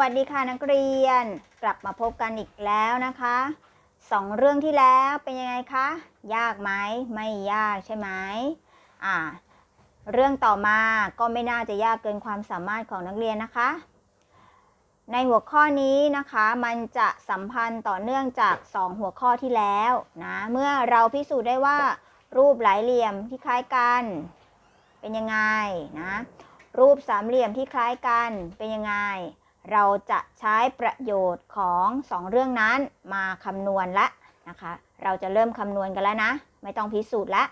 วัสดีค่ะนักเรียนกลับมาพบกันอีกแล้วนะคะสองเรื่องที่แล้วเป็นยังไงคะยากไหมไม่ยากใช่ไหมอ่าเรื่องต่อมาก็ไม่น่าจะยากเกินความสามารถของนักเรียนนะคะ ในหัวข้อนี้นะคะมันจะสัมพันธ์ต่อเนื่องจาก 2 หัวข้อที่แล้วนะเมื่อเราพิสูจน์ได้ว่า รูปหลายเหลี่ยมที่คล้ายกัน เป็นยังไงนะรูปสามเหลี่ยมที่คล้ายกันเป็นยังไง เราจะใช้ประโยชน์ของสองเรื่องนั้นมาคำนวณละนะคะ เราจะเริ่มคำนวณกันแล้วนะ ไม่ต้องพิสูจน์ละ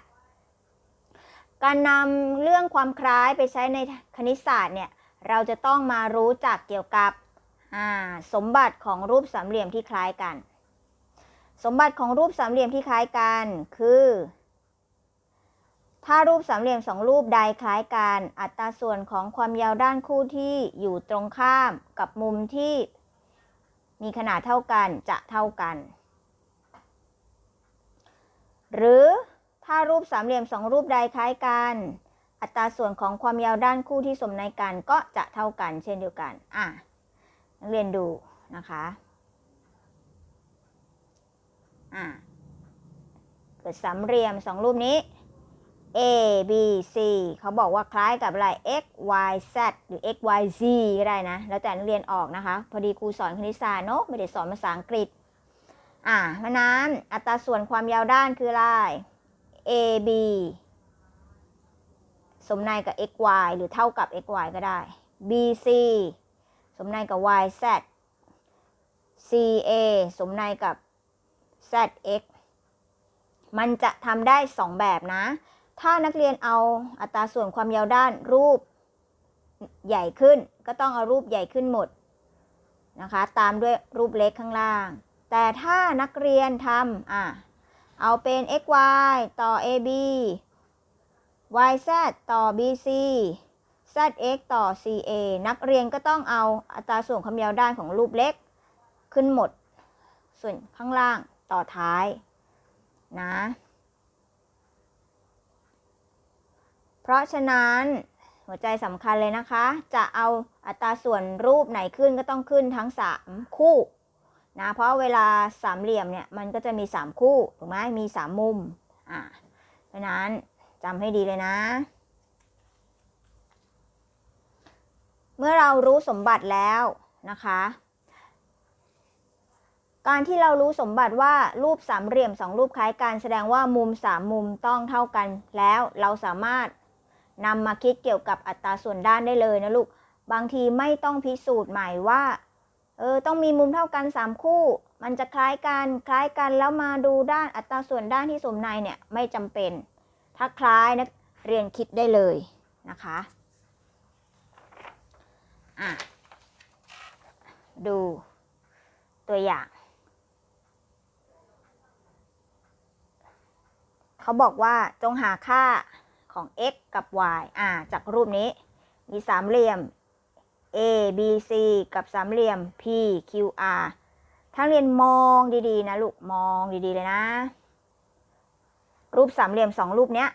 การนำเรื่องความคล้ายไปใช้ในคณิตศาสตร์เนี่ย เราจะต้องมารู้จักเกี่ยวกับสมบัติของรูปสามเหลี่ยมที่คล้ายกัน สมบัติของรูปสามเหลี่ยมที่คล้ายกันคือ ถ้ารูปสามเหลี่ยมสองรูปใดคล้ายกัน อัตราส่วนของความยาวด้านคู่ที่อยู่ตรงข้ามกับมุมที่มีขนาดเท่ากันจะเท่ากัน หรือถ้ารูปสามเหลี่ยมสองรูปใดคล้ายกัน อัตราส่วนของความยาวด้านคู่ที่สมในกันก็จะเท่ากันเช่นเดียวกัน อะนักเรียนดูนะคะ อะเกิดสามเหลี่ยมสองรูปนี้ A B C เขาบอกว่าคล้ายกับอะไร x y z หรือ x y z ก็ได้นะ แล้วแต่นักเรียนออกนะคะ พอดีครูสอนคณิตศาสตร์เนาะไม่ได้สอนภาษาอังกฤษ อ่าเพรานั้นอัตราส่วนความยาวด้านคืออะไร A B สมในกับ x y หรือเท่ากับ x y ก็ได้ B C สมในกับ y z C A สมในกับ z x มันจะทำได้ 2 แบบนะ ถ้านักเรียนเอาอัตราส่วนความยาวด้านรูปใหญ่ขึ้น ก็ต้องเอารูปใหญ่ขึ้นหมดนะคะ ตามด้วยรูปเล็กข้างล่าง แต่ถ้านักเรียนทำอะเอาเป็น x y ต่อ a b y z ต่อ b c z x ต่อ c a นักเรียนก็ต้องเอาอัตราส่วนความยาวด้านของรูปเล็กขึ้นหมด ส่วนข้างล่างต่อท้ายนะ เพราะฉะนั้นหัวใจสำคัญเลยนะคะ จะเอาอัตราส่วนรูปไหนขึ้นก็ต้องขึ้นทั้ง 3 คู่นะเพราะเวลาสามเหลี่ยมเนี่ยมันก็จะมี 3 คู่ถูกไหมมี 3 มุมอ่าเพราะนั้นจำให้ดีเลยนะ เมื่อเรารู้สมบัติแล้วนะคะ การที่เรารู้สมบัติว่ารูปสามเหลี่ยมสองรูปคล้ายกันแสดงว่ามุมสามมุมต้องเท่ากันแล้วเราสามารถ นำมาคิดเกี่ยวกับอัตราส่วนด้านได้เลยนะลูก บางทีไม่ต้องพิสูจน์ใหม่ว่าเออต้องมีมุมเท่ากัน 3 คู่ มันจะคล้ายกันคล้ายกันแล้วมาดูด้านอัตราส่วนด้านที่สมในเนี่ยไม่จำเป็น ถ้าคล้ายนักเรียนคิดได้เลยนะคะอะดูตัวอย่างเขาบอกว่าจงหาค่า ของ x กับ y อ่าจากรูปนี้ มีสามเหลี่ยม a b c กับสามเหลี่ยม p q r ถ้าเรียนมองดีๆ นะลูก มองดีๆ เลยนะ รูปสามเหลี่ยมสองรูปเนี้ย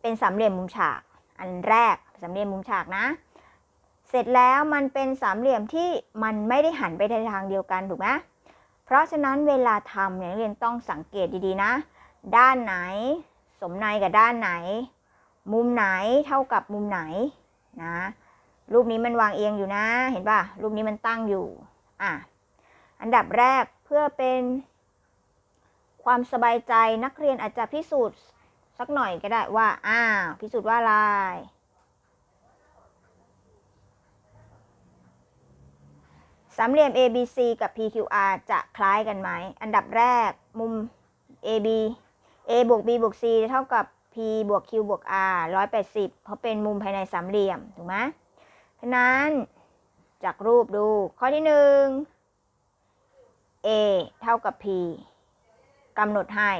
เป็นสามเหลี่ยมมุมฉาก อันแรกสามเหลี่ยมมุมฉากนะ เสร็จแล้วมันเป็นสามเหลี่ยมที่มันไม่ได้หันไปในทางเดียวกันถูกไหมเพราะฉะนั้นเวลาทำเนี่ยเรียนต้องสังเกตดีๆนะ ด้านไหน สมในกับด้านไหน มุมไหนเท่ากับมุมไหนนะ รูปนี้มันวางเอียงอยู่นะ เห็นป่ะ รูปนี้มันตั้งอยู่ อะ อันดับแรกเพื่อเป็น ความสบายใจนักเรียนอาจจะพิสูจน์สักหน่อยก็ได้ว่า อ้าว พิสูจน์ว่าอะไรสามเหลี่ยม ABC กับ PQR จะคล้ายกันไหม อันดับแรกมุม AB a บวก b บวก c เท่ากับ p บวก q บวก r 180 เพราะเป็นมุมภายในสามเหลี่ยม ถูกไหมฉะนั้นจากรูปดู ข้อที่ 1 a เท่ากับ p กำหนดให้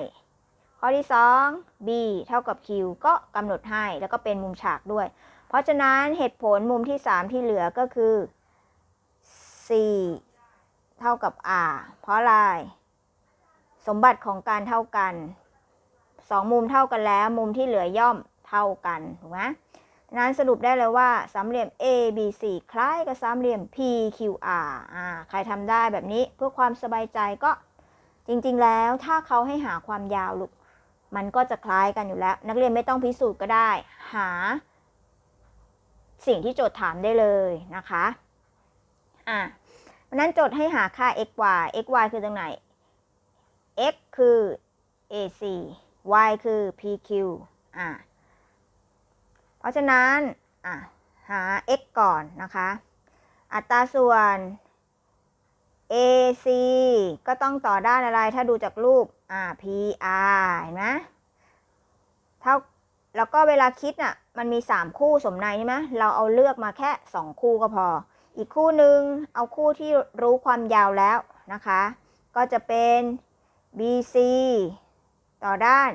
ข้อที่ 2 b เท่ากับ q ก็กำหนดให้ แล้วก็เป็นมุมฉากด้วย เพราะฉะนั้นเหตุผลมุมที่ 3 ที่เหลือก็คือ c เท่ากับ r เพราะอะไร สมบัติของการเท่ากัน สองมุมเท่ากันแล้ว มุมที่เหลือย่อมเท่ากันถูกไหมนั้นสรุปได้เลยว่าสามเหลี่ยม A B C คล้ายกับสามเหลี่ยม P Q R อ่าใครทำได้แบบนี้เพื่อความสบายใจก็จริงๆ แล้วถ้าเขาให้หาความยาวลูกมันก็จะคล้ายกันอยู่แล้ว นักเรียนไม่ต้องพิสูจน์ก็ได้ หา สิ่งที่โจทย์ถามได้เลยนะคะอ่าะนั้นโจทย์ให้หาค่า x y x y คือตรงไหน x คือ ac y คือ pq อะเพราะฉะนั้นอะหา x ก่อนนะคะ อัตราส่วน AC ก็ต้องต่อด้านอะไรถ้าดูจากรูปอ่า PR เห็นไหมเท่าแล้วก็เวลาคิดน่ะมันมี 3 คู่สมในใช่ไหมเราเอาเลือกมาแค่ 2 คู่ก็พอ อีกคู่หนึ่งเอาคู่ที่รู้ความยาวแล้วนะคะ ก็จะเป็น BC ต่อด้าน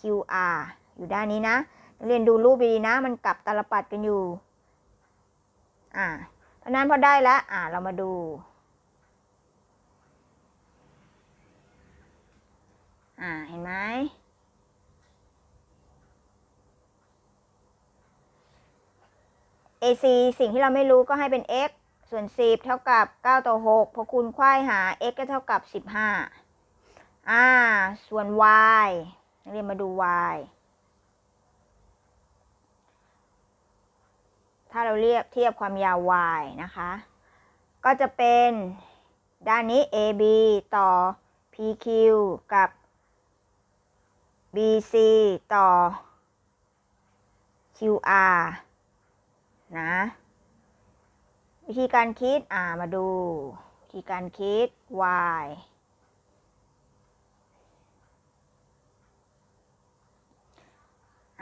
QR อยู่ด้านนี้นะนักเรียนดูรูปดีนะ มันกลับตาลปัดกันอยู่ อ่าเพราะนั้นพอได้แล้ว อ่าเรามาดูอ่าเห็นไหม AC สิ่งที่เราไม่รู้ก็ให้เป็น x ส่วน 10 เท่ากับ 9 ต่อ 6 พอคูณควายหา x ก็เท่ากับ 15 อ่า ส่วน y นักเรียนมาดู y ถ้าเราเรียกเทียบความยาว y นะคะ ก็จะเป็นด้านนี้ AB ต่อ PQ กับ BC ต่อ QR นะ วิธีการคิด อ่า มาดู วิธีการคิด y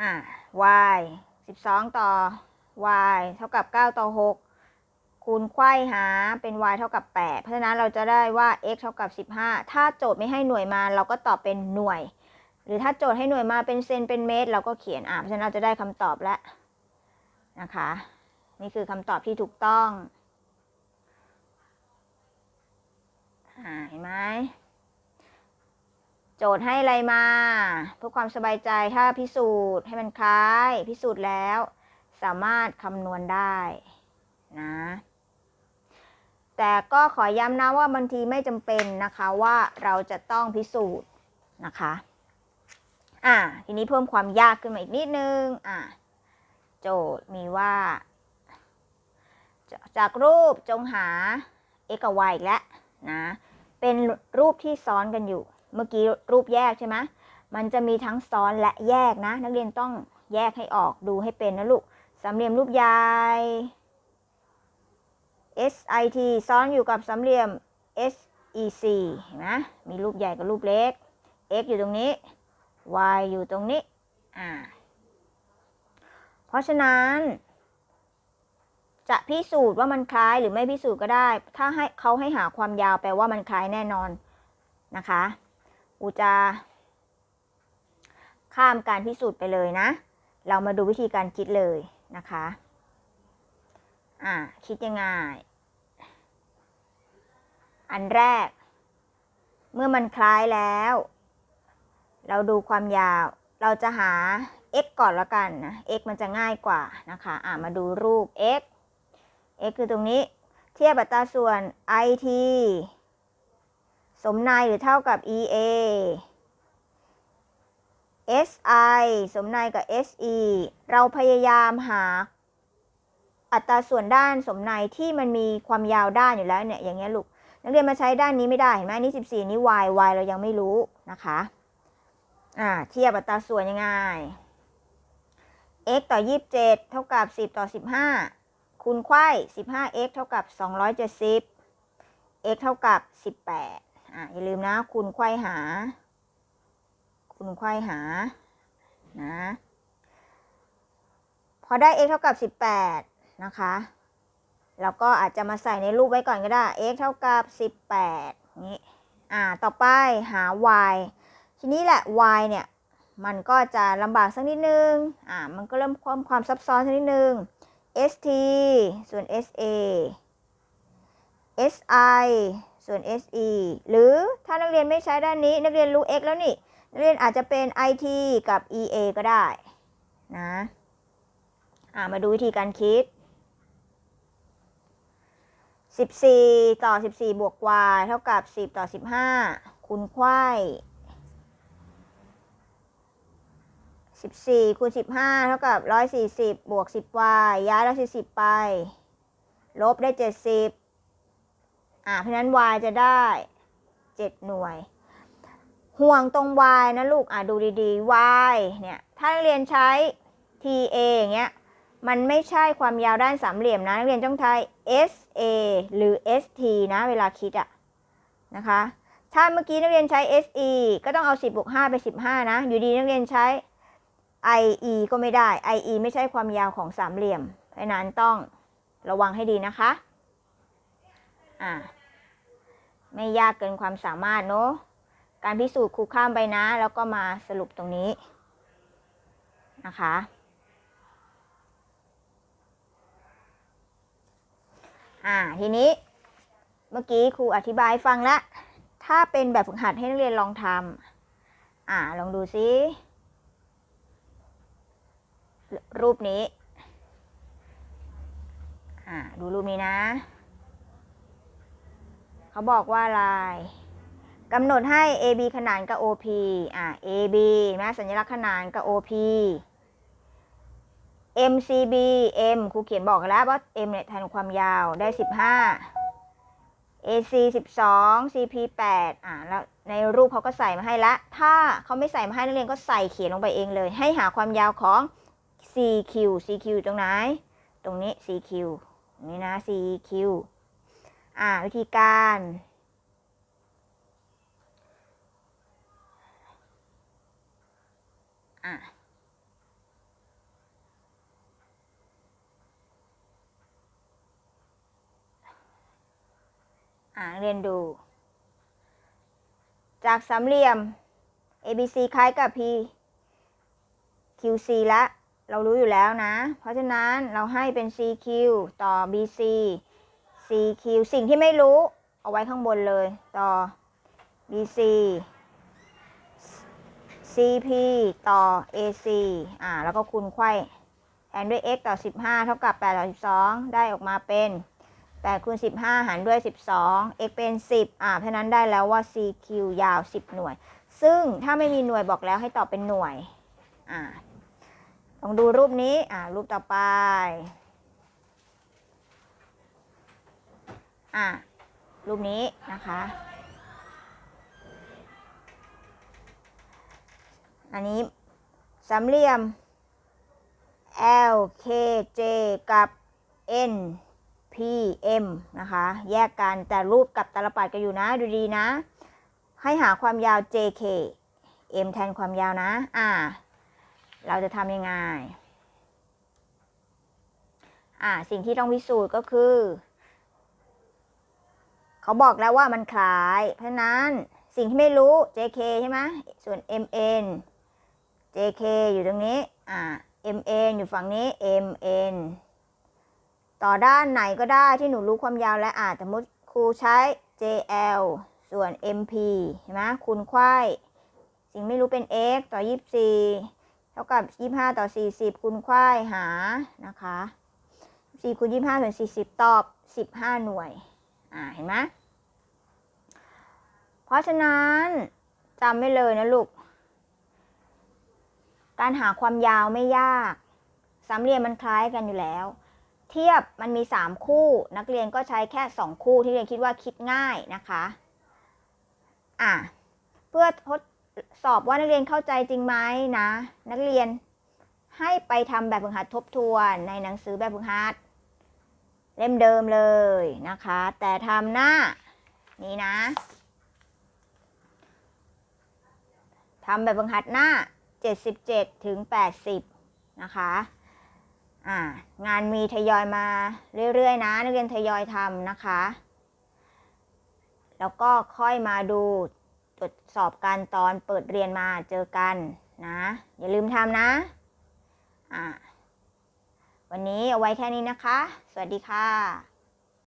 อ่า y 12 ต่อ y เท่ากับ 9 ต่อ 6 คูณไขว้หาเป็น y เท่ากับ 8 เพราะฉะนั้นเราจะได้ว่า x เท่ากับ 15 ถ้าโจทย์ไม่ให้หน่วยมาเราก็ตอบเป็นหน่วย หรือถ้าโจทย์ให้หน่วยมาเป็นเซนเป็นเมตร เราก็เขียนอ่าเพราะฉะนั้นเราจะได้คำตอบแล้วนะคะ นี่คือคำตอบที่ถูกต้องอ่าเห็นไหม โจทย์ให้อะไรมา เพื่อความสบายใจถ้าพิสูจน์ให้มันคล้าย พิสูจน์แล้ว สามารถคำนวณได้นะ แต่ก็ขอย้ำนะว่าบางทีไม่จำเป็นนะคะว่าเราจะต้องพิสูจน์นะคะอ่าทีนี้เพิ่มความยากขึ้นมาอีกนิดนึงอ่าโจทย์มีว่า จากรูปจงหา x กับ y อีกแล้วนะ เป็นรูปที่ซ้อนกันอยู่ เมื่อกี้รูปแยกใช่ไหมมันจะมีทั้งซ้อนและแยกนะ นักเรียนต้องแยกให้ออกดูให้เป็นนะลูกสามเหลี่ยมรูปใหญ่ SIT ซ้อนอยู่กับสามเหลี่ยม SEC เห็นไหมมีรูปใหญ่กับรูปเล็ก x อยู่ตรงนี้ y อยู่ตรงนี้ อ่า เพราะฉะนั้น จะพิสูจน์ว่ามันคล้ายหรือไม่พิสูจน์ก็ได้ ถ้าให้เขาให้หาความยาวแปลว่ามันคล้ายแน่นอนนะคะ อูจะ ข้ามการพิสูจน์ไปเลยนะ เรามาดูวิธีการคิดเลยนะคะ อ่า คิดยังไง อันแรก เมื่อมันคล้ายแล้ว เราดูความยาว เราจะหา x ก่อนละกันนะ x มันจะง่ายกว่านะคะ อ่ามาดูรูป x x คือตรงนี้ เทียบอัตราส่วน it สมในหรือเท่ากับ ea si สมในกับ se เราพยายามหา อัตราส่วนด้านสมในที่มันมีความยาวด้านอยู่แล้วเนี่ยอย่างเงี้ยลูกนักเรียนมาใช้ด้านนี้ไม่ได้เห็นไหมนี่ 14 นี่ y y เรายังไม่รู้นะคะอ่าเทียบอัตราส่วนยังไง x ต่อ 27 เท่ากับ 10 ต่อ 15 คูณไขว้ 15x เท่ากับ 270 x เท่ากับ 18 อ่าอย่าลืมนะคูณไขว้หาคูณไขว้หา นะ พอได้ x เท่ากับ 18 นะคะแล้วก็อาจจะมาใส่ในรูปไว้ก่อนก็ได้ x เท่ากับ 18 นี้ อ่า ต่อไปหา y ทีนี้แหละ y เนี่ย มันก็จะลำบากสักนิดนึง อ่า มันก็เริ่มความความซับซ้อนสักนิดนึง st ส่วน sa si ส่วน se หรือถ้านักเรียนไม่ใช้ด้านนี้ นักเรียนรู้ x แล้วนี่ นักเรียนอาจจะเป็น it กับ ea ก็ได้นะอ่ามาดูวิธีการคิด 14 ต่อ 14 บวก y เท่ากับ 10 ต่อ 15 คูณไขว้14คูณ15 เท่ากับ 140 บวก 10y ย้าย140 ไป ลบได้ 70 อ่าเพราะนั้น y จะได้ 7 หน่วย ห่วงตรง y นะลูก อ่าดูดีๆ y เนี่ย ถ้านักเรียนใช้ TA อย่างเงี้ย มันไม่ใช่ความยาวด้านสามเหลี่ยมนะ นักเรียนต้องใช้ SA หรือ ST นะเวลาคิดอะนะคะ ถ้าเมื่อกี้นักเรียนใช้ SE ก็ต้องเอา 10บวก5ไป 15 นะ อยู่ดีนักเรียนใช้ IE ก็ไม่ได้ IE ไม่ใช่ความยาวของสามเหลี่ยมเพราะฉะนั้นต้องระวังให้ดีนะคะ อ่า ไม่ยากเกินความสามารถเนอะการพิสูจน์ครูข้ามไปนะ แล้วก็มาสรุปตรงนี้นะคะ อ่า ทีนี้เมื่อกี้ครูอธิบายฟังแล้วถ้าเป็นแบบฝึกหัดให้นักเรียนลองทำอ่า ลองดูซิรูปนี้ อ่า ดูรูปนี้นะ เขาบอกว่าอะไรกำหนดให้ AB ขนานกับ OP อ่า AB นะสัญลักษณ์ขนานกับ OP MCB M ครูเขียนบอกแล้วว่า M เนี่ยแทนความยาวได้ 15 AC 12 CP 8อ่าแล้วในรูปเขาก็ใส่มาให้ละ ถ้าเขาไม่ใส่มาให้นักเรียนก็ใส่เขียนลงไปเองเลย ให้หาความยาวของ CQ CQ อยู่ตรงไหน ตรงนี้ CQ ตรงนี้นะ CQ อ่าวิธีการอะอ่าเรียนดู จากสามเหลี่ยม ABC คล้ายกับ P QC ละ เรารู้อยู่แล้วนะ เพราะฉะนั้นเราให้เป็น CQ ต่อ BC CQ สิ่งที่ไม่รู้ เอาไว้ข้างบนเลย ต่อ BC CP ต่อ AC อ่า แล้วก็คูณไขว้แทนด้วย x ต่อ 15 เท่ากับ8ต่อ12 ได้ออกมาเป็น8คูณ15 หารด้วย 12 x เป็น 10 อ่า เพราะนั้นได้แล้วว่า CQ ยาว 10 หน่วย ซึ่งถ้าไม่มีหน่วยบอกแล้วให้ตอบเป็นหน่วย อ่าลองดูรูปนี้ อ่ารูปต่อไป อ่ารูปนี้นะคะ อันนี้สามเหลี่ยม L K J กับ N P M นะคะ แยกกันแต่รูปกับตาลปัดกันอยู่นะ ดูดีนะ ให้หาความยาว J K M แทนความยาวนะ อ่า เราจะทำยังไง อ่า สิ่งที่ต้องพิสูจน์ก็คือ เขาบอกแล้วว่ามันคล้าย เพราะนั้นสิ่งที่ไม่รู้ JK ใช่ไหมส่วน MN JK อยู่ตรงนี้ อ่า MN อยู่ฝั่งนี้ MN ต่อด้านไหนก็ได้ที่หนูรู้ความยาวและอ่าสมมติครูใช้ JL ส่วน MP เห็นไหมคูณไขว้สิ่งไม่รู้เป็น x ต่อ 24 เท่ากับ 25 ต่อ 40 คูณไขว้หานะคะ 4คูณ25ส่วน40 ตอบ 15 หน่วย อ่าเห็นไหมเพราะฉะนั้นจำไม่เลยนะลูก การหาความยาวไม่ยาก สามเหลี่ยมมันคล้ายกันอยู่แล้ว เทียบมันมี 3 คู่ นักเรียนก็ใช้แค่ 2 คู่ที่เรียนคิดว่าคิดง่ายนะคะ อะเพื่อทดสอบว่านักเรียนเข้าใจจริงไหมนะ นักเรียนให้ไปทำแบบฝึกหัดทบทวนในหนังสือแบบฝึกหัด เล่มเดิมเลยนะคะ แต่ทำหน้านี้นะทำแบบฝึกหัดหน้า 77 ถึง 80 นะคะอ่างานมีทยอยมาเรื่อยๆ นะนักเรียนทยอยทำนะคะ แล้วก็ค่อยมาดูตรวจสอบการตอนเปิดเรียนมาเจอกันนะ อย่าลืมทำนะอ่า วันนี้เอาไว้แค่นี้นะคะ สวัสดีค่ะ